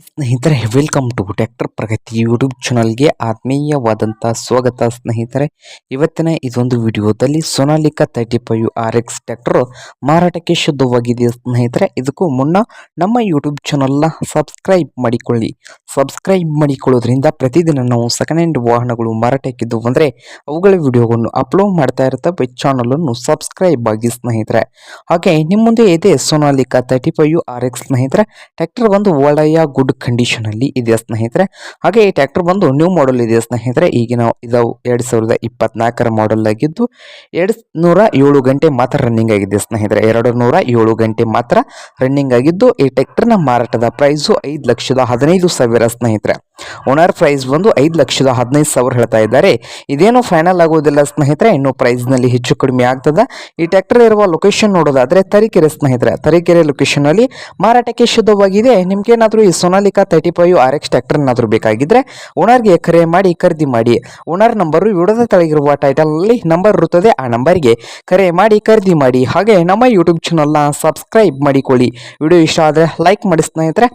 ಸ್ನೇಹಿತರೆ welcome to tractor Pragati YouTube ಚಾನಲ್ಗೆ ಆತ್ಮೀಯವಾದಂಥ ಸ್ವಾಗತ ಸ್ನೇಹಿತರೆ. ಇವತ್ತಿನ ಇದೊಂದು ವಿಡಿಯೋದಲ್ಲಿ Sonalika thirty five R X tractor ಮಾರಾಟಕ್ಕೆ ಶುದ್ಧವಾಗಿದೆ ಸ್ನೇಹಿತರೆ. ಇದಕ್ಕೂ ಮುನ್ನ ನಮ್ಮ ಯೂಟ್ಯೂಬ್ ಚಾನಲ್ನ ಸಬ್ಸ್ಕ್ರೈಬ್ ಮಾಡಿಕೊಳ್ಳಿ. ಸಬ್ಸ್ಕ್ರೈಬ್ ಮಾಡಿಕೊಳ್ಳೋದ್ರಿಂದ ಪ್ರತಿದಿನ ನಾವು ಸೆಕೆಂಡ್ ಹ್ಯಾಂಡ್ ವಾಹನಗಳು ಮಾರಾಟಕ್ಕಿದ್ದು ಅಂದರೆ ಅವುಗಳ ವಿಡಿಯೋವನ್ನು ಅಪ್ಲೋಡ್ ಮಾಡ್ತಾ ಇರ್ತವೆ. ಚಾನಲನ್ನು ಸಬ್ಸ್ಕ್ರೈಬ್ ಆಗಿ ಸ್ನೇಹಿತರೆ. ಹಾಗೆ ನಿಮ್ಮ ಮುಂದೆ ಇದೆ Sonalika thirty five R X ಸ್ನೇಹಿತರೆ. ಟ್ಯಾಕ್ಟರ್ ಒಂದು ಒಳ್ಳೆಯ ಗುಡ್ ಕಂಡೀಷನ್ ಅಲ್ಲಿ ಇದೆ ಸ್ನೇಹಿತರೆ? ಹಾಗೆ ಈ ಟ್ರ್ಯಾಕ್ಟರ್ ಬಂದು ನ್ಯೂ ಮಾಡೆಲ್ ಇದೆ ಸ್ನೇಹಿತರೆ? ಈಗಿನ ಇದು ಎರಡ್ ಸಾವಿರದ ಇಪ್ಪತ್ನಾಲ್ಕರ ಮಾಡೆಲ್ ಆಗಿದ್ದು ಎರಡ್ ನೂರ ಏಳು ಗಂಟೆ ಮಾತ್ರ ರನ್ನಿಂಗ್ ಆಗಿದೆ ಸ್ನೇಹಿತರೆ? ಎರಡು ನೂರ ಏಳು ಗಂಟೆ ಮಾತ್ರ ರನ್ನಿಂಗ್ ಆಗಿದ್ದು ಈ ಟ್ರ್ಯಾಕ್ಟರ್ನ ಮಾರಾಟದ ಪ್ರೈಸು ಐದು ಲಕ್ಷದ ಹದಿನೈದು ಸಾವಿರ ಸ್ನೇಹಿತರೆ. ಓನರ್ ಪ್ರೈಸ್ ಬಂದು ಐದು ಲಕ್ಷದ ಹದಿನೈದು ಸಾವಿರ ಹೇಳ್ತಾ ಇದ್ದಾರೆ. ಇದೇನು ಫೈನಲ್ ಆಗೋದಿಲ್ಲ ಸ್ನೇಹಿತರೆ, ಇನ್ನು ಪ್ರೈಸ್ನಲ್ಲಿ ಹೆಚ್ಚು ಕಡಿಮೆ ಆಗ್ತದ. ಈ ಟ್ರ್ಯಾಕ್ಟರ್ ಇರುವ ಲೊಕೇಶನ್ ನೋಡೋದಾದ್ರೆ ತರೀಕೆರೆ ಸ್ನೇಹಿತರೆ. ತರೀಕೆರೆ ಲೊಕೇಶನ್ ಅಲ್ಲಿ ಮಾರಾಟಕ್ಕೆ ಶುದ್ಧವಾಗಿದೆ. ನಿಮ್ಗೇನಾದರೂ ಈ Sonalika thirty five R X tractor ಏನಾದರೂ ಬೇಕಾಗಿದ್ರೆ ಓನರ್ಗೆ ಕರೆ ಮಾಡಿ ಖರೀದಿ ಮಾಡಿ. ಓನರ್ ನಂಬರು ವಿಡಿಯೋದ ತಳಗಿರುವ ಟೈಟಲಲ್ಲಿ ನಂಬರ್ ಇರುತ್ತದೆ. ಆ ನಂಬರ್ಗೆ ಕರೆ ಮಾಡಿ ಖರೀದಿ ಮಾಡಿ. ಹಾಗೆ ನಮ್ಮ ಯೂಟ್ಯೂಬ್ ಚಾನಲ್ನ ಸಬ್ಸ್ಕ್ರೈಬ್ ಮಾಡಿಕೊಳ್ಳಿ. ವಿಡಿಯೋ ಇಷ್ಟ ಆದರೆ ಲೈಕ್ ಮಾಡಿ ಸ್ನೇಹಿತರೆ.